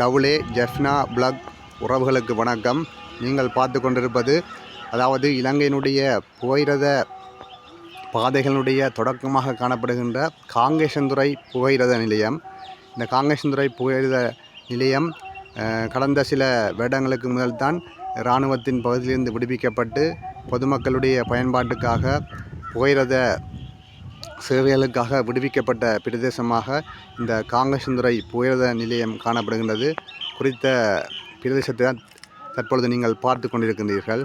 டவுலே Jaffna plug உறவுகளுக்கு வணக்கம். நீங்கள் பார்த்து கொண்டிருப்பது அதாவது இலங்கையினுடைய புகையிரத பாதைகளுடைய தொடக்கமாக காணப்படுகின்ற காங்கேசந்துறை புகையிரத நிலையம். இந்த காங்கேசந்துறை புகையிரத நிலையம் கடந்த சில வருடங்களுக்கு முதல்தான் இராணுவத்தின் பகுதியிலிருந்து விடுவிக்கப்பட்டு பொதுமக்களுடைய பயன்பாட்டுக்காக புகையிரத சேவைகளுக்காக விடுவிக்கப்பட்ட பிரதேசமாக இந்த காங்கசுந்தரை புகையிரத நிலையம் காணப்படுகின்றது. குறித்த பிரதேசத்தை தான் தற்பொழுது நீங்கள் பார்த்து கொண்டிருக்கின்றீர்கள்.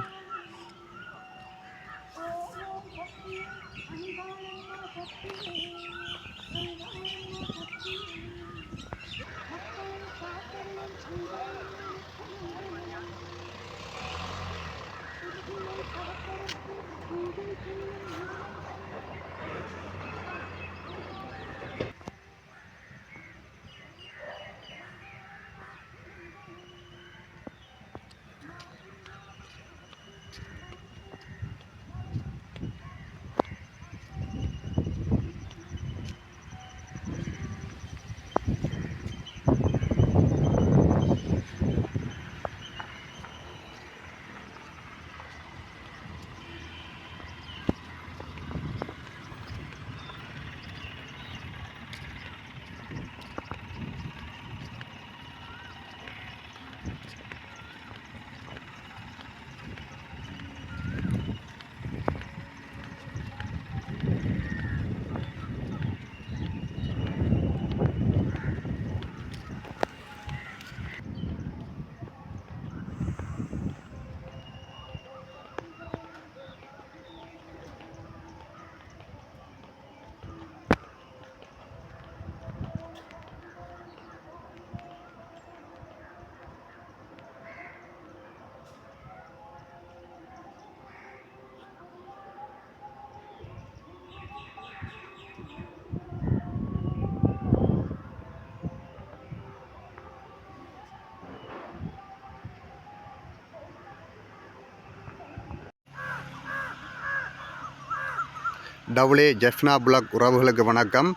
டவுளே ஜெஃப்னா பிளாக் உறவுகளுக்கு வணக்கம்.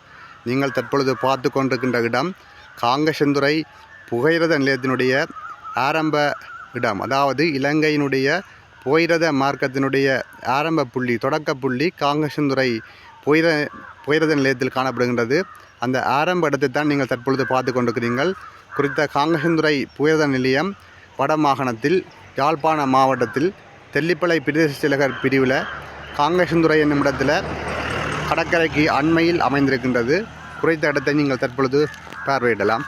நீங்கள் தற்பொழுது பார்த்து கொண்டிருக்கின்ற இடம் காங்கசந்துறை புகையிரத நிலையத்தினுடைய ஆரம்ப இடம். அதாவது இலங்கையினுடைய புகையிரத மார்க்கத்தினுடைய ஆரம்ப புள்ளி தொடக்க புள்ளி காங்கசந்துறை புகையிர புகையிரத நிலையத்தில் காணப்படுகின்றது. அந்த ஆரம்ப இடத்தை தான் நீங்கள் தற்பொழுது பார்த்து கொண்டிருக்கிறீர்கள். குறித்த காங்கசந்துறை புகையிரத நிலையம் வடமாகாணத்தில் யாழ்ப்பாண மாவட்டத்தில் தெல்லிப்பளை பிரதேச செயலகர் பிரிவில் காங்கேசந்துறை என்னும் இடத்துல கடற்கரைக்கு அண்மையில் அமைந்திருக்கின்றது. குறித்த இடத்தை நீங்கள் தற்பொழுது பார்வையிடலாம்.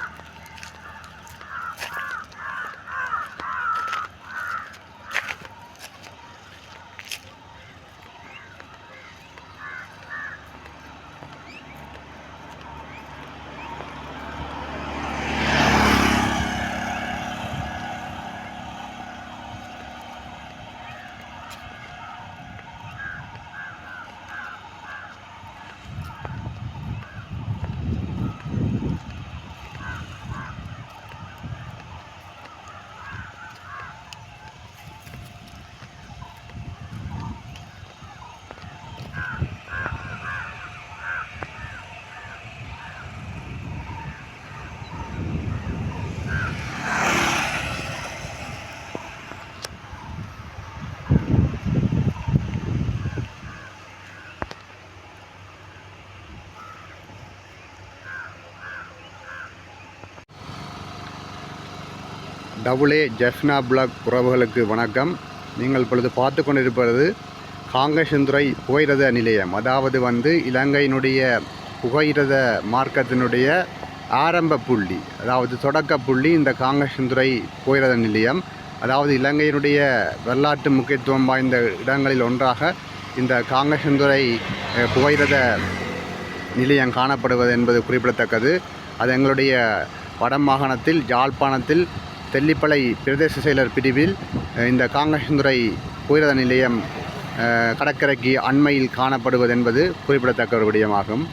டபுளே ஜெஃப்னா பிளாக் உறவுகளுக்கு வணக்கம். நீங்கள் இப்பொழுது பார்த்து கொண்டிருப்பது காங்கேசந்துறை புகையிரத நிலையம். அதாவது வந்து இலங்கையினுடைய புகையிரத மார்க்கத்தினுடைய ஆரம்ப புள்ளி அதாவது தொடக்க புள்ளி இந்த காங்கேசந்துறை புகையிரத நிலையம். அதாவது இலங்கையினுடைய வரலாற்று முக்கியத்துவம் வாய்ந்த இடங்களில் ஒன்றாக இந்த காங்கேசந்துறை புகையிரத நிலையம் காணப்படுவது என்பது குறிப்பிடத்தக்கது. அது எங்களுடைய வடமாகாணத்தில் யாழ்ப்பாணத்தில் தெல்லிப்பளை பிரதேச செயலர் பிரிவில் இந்த காங்கசந்துறை உயிரத நிலையம் கடற்கரைக்கு அண்மையில் காணப்படுவது என்பது குறிப்பிடத்தக்க ஒரு விடயமாகும்.